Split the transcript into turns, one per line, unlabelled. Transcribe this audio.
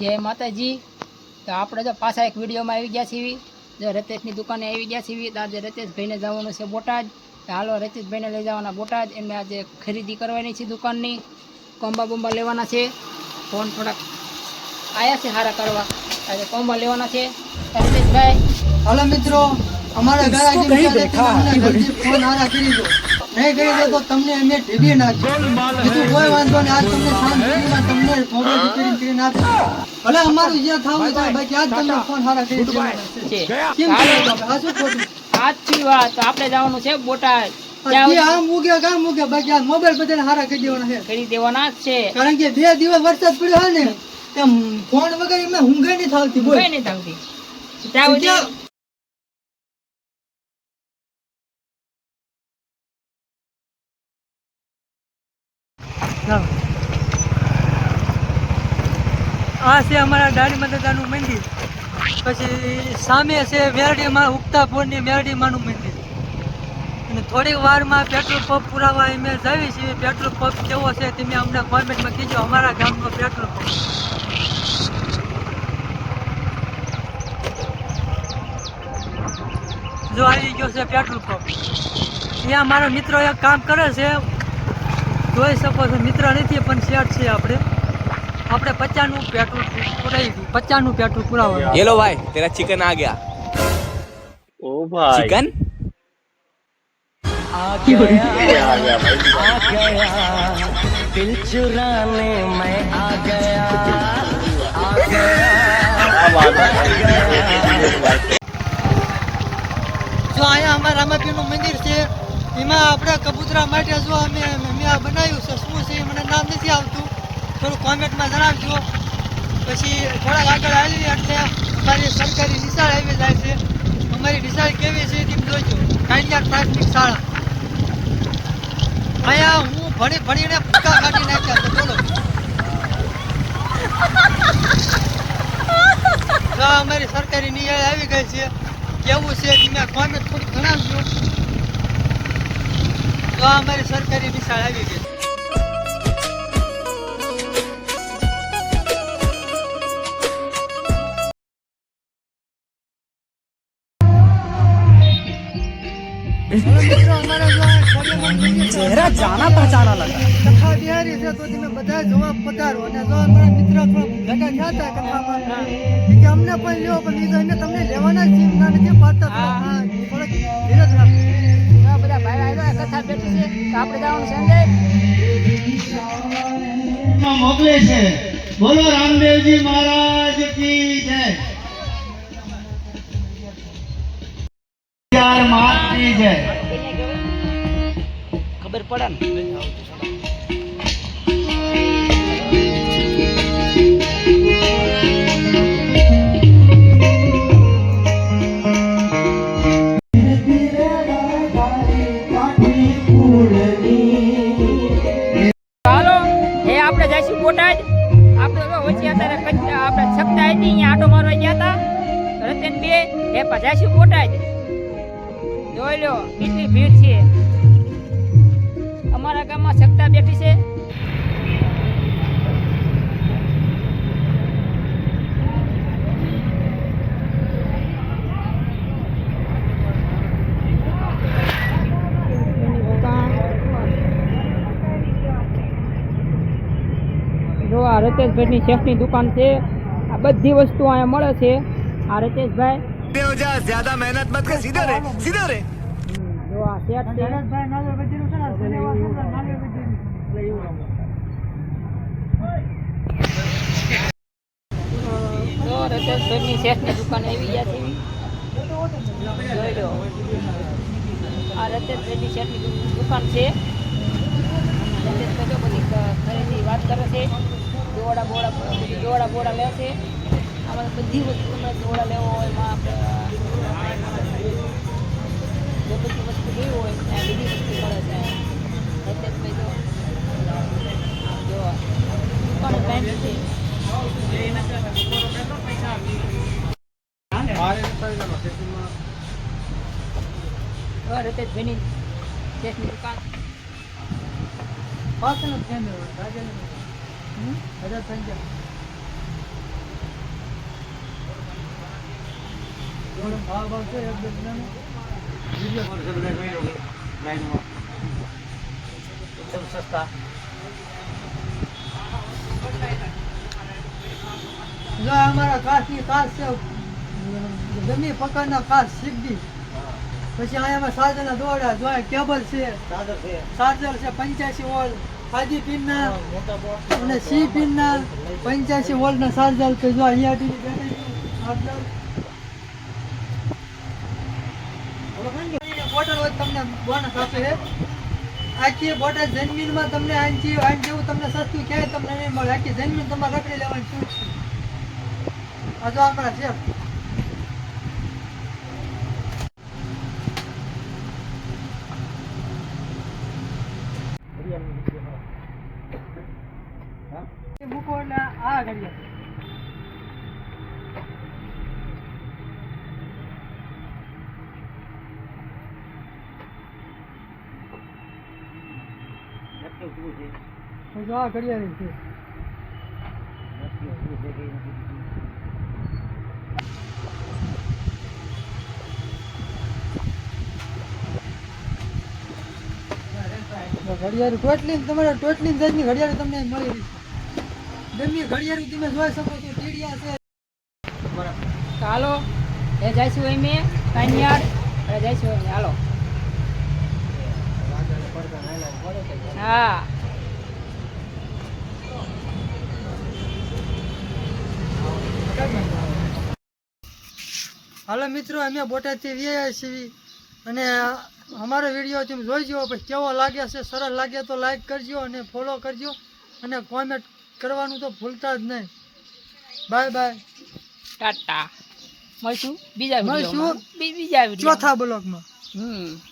જય માતાજી. તો આપણે જો પાછા એક વિડીયોમાં આવી ગયા છીએ. જો રતેશની દુકાને આવી ગયા છીએ. તો આજે રતેશભાઈને જવાનું છે બોટાદ. તો હાલો રતેશભાઈને લઈ જવાના બોટાદ. એમને આજે ખરીદી કરવાની છે દુકાનની. કોંબા બોમ્બા લેવાના છે. ફોન થોડાક આવ્યા છે સારા કરવા. આજે કોમ્બા લેવાના છે. રતેશભાઈ
હલો મિત્રો અમારા ઘર ફોન હારા કરી દો. નહીં કરી દે તો તમને અમે ઢીબી નાખી બીજું કોઈ વાંધો નહીં આજ તમને શાંતિમાં તમને થોડો રિપેરિંગ કરી નાખી ભલે અમારું જે થવું થાય બાકી આજ તમને ફોન હારા કરી દેવાના કેમ આ શું ખોટું?
આજથી વાત. આપણે જવાનું છે બોટાદ.
કારણ કે બે દિવસ વરસાદ પડ્યો હોય ને એમ ફોન વગર એમને ઊંઘે નહીં થાવતી બોલ.
નહીં થતી
આ છે અમારા દાડી માતાનું મંદિર. પછી સામે છે મેરડીમાં ઉગતા પોળની મેરડીમાંનું મંદિર. અને થોડીક વારમાં પેટ્રોલ પંપ પુરાવા અમે જઈએ છીએ. પેટ્રોલ પંપ કેવો છે તમે અમને કોમેન્ટમાં કીજો અમારા ગામનો પેટ્રોલ પંપ. જો આવી ગયો છે પેટ્રોલ પંપ. ત્યાં મારો મિત્રો એક કામ કરે છે. જોઈ શકો છો મિત્ર નથી પણ શેઠ છે આપણે આપણે પચાસનું પેટ્રોલ પુરાવી દીધું પચાસનું પેટ્રોલ પુરાવવાનું
ये लो भाई तेरा चिकन आ गया
ओ भाई
चिकन
क्या बात है
જો અહીંયા અમારા રામાપીરનું મંદિર છે એમાં આપણે કબૂતરા માટે જો અમે મેં બનાવ્યું છે, શું છે મને નામ નથી આવતું. થોડું કોમેન્ટમાં જણાવજો. પછી થોડાક આગળ આવી એટલે અમારી સરકારી નિશાળ આવી જાય છે. અમારી નિશાળ કેવી છે તેમ જોઈજો કાંડિયા પ્રાથમિક શાળા. અહીંયા હું ભણી ભણીને ફૂકા કાઢી નાખ્યા તો બોલો. અમારી સરકારી નિશાળ આવી ગઈ છે. કેવું છે તમે કોમેન્ટ થોડું જણાવજો. તો અમારી સરકારી મિસાળ આવી ગઈ.
ચહેરા જાના પહચાના લગા.
કથા બિહારી છે તો તમે બધા જોવા પધારો. અને જો અમારા મિત્ર કથામાં અમને પણ લ્યો પણ લીધો એને તમને લેવાના જ ના નથી પાડતા થોડાક ધીરજ રાખો
આપણે જવાનું છે
મોકલે છે. બોલો રામદેવજી મહારાજ કી જય
ખબર પડે ને? બે એ જઈશું બોટાદ જોઈ લો, કેટલી ભીડ છે. અમારા ગામમાં છકતા બેઠી છે. જો આ રતેશભાઈની શેફની દુકાન છે, આ બધી વસ્તુ અહીંયા મળે છે. અરે તેજભાઈ
બે હો જા જ્યાદા મહેનત મત કર સીધો રે સીધો રે.
જો આ સેટ છે. નરેશભાઈ નાલે બજીનું છે નાલે બજીનું એટલે એવું દુકાન આવી ગયા છે. જોઈ લો. આ રતનભાઈની શેઠની દુકાન છે. રતનભાઈ બધી ખરીદી વાત કરે છે. દોડા બોડા બધી દોડા બોડા લે છે. આમાં બધી વસ્તુ તમારે દોડા લેવો હોય એમાં આપણે જે બધી વસ્તુ લેવી હોય ત્યાં બધી વસ્તુ મળે છે રતેશભાઈ જો જો દુકાન ટાઈમ છે રતેશભાઈની શેઠની દુકાન
પાછળ જ હોય, રાજ્યનું. હમ? હજાર પંચાવન. આ અમારા કાચની કાચ છે ગમે પ્રકારના કાચ સીધી પછી અહીંયા સાધના દોડા જો આ કેબલ છે ચાર્જર છે પંચ્યાસી વોલ્ટ ફાજી પિનના અને સી પિનના પંચ્યાસી વોલ્ટના ચાર્જર છે જો અહીંયા ચાર્જર બોટલ હોય તમને બોનસ આપે આખી બોટલ જમીનમાં તમને આંચી આંચ જેવું તમને સસ્તું ક્યાંય તમને નહીં મળે. આખી જમીન તમારે રખડી લેવાની છૂટ છે? હજુ આપણા છે. મૂકો એટલે આ જો આ ઘડિયાળ છે. ઘડિયાળ ટોટલી તમારે ટોટલી જાતની ઘડિયાળ તમને મળી રહી ગમે ઘડિયાળ તમે જોઈ શકો છો ટીડિયા છે.
બરાબર. હાલો. એ જઈશું અમે કાનિયાર એ જઈશું હાલો. હા.
હાલો મિત્રો અમે બોટાદથી વ્યાયા છીએ. અને અમારો વીડિયો તમે જોઈજો પછી કેવો લાગે છે સરળ લાગે તો લાઈક કરજો અને ફોલો કરજો. અને કોમેન્ટ કરવાનું તો ભૂલતા જ નહીં. Bye bye
tata. મળશું બીજા
મળશું.
બીજા
ચોથા બ્લોકમાં.
હમ.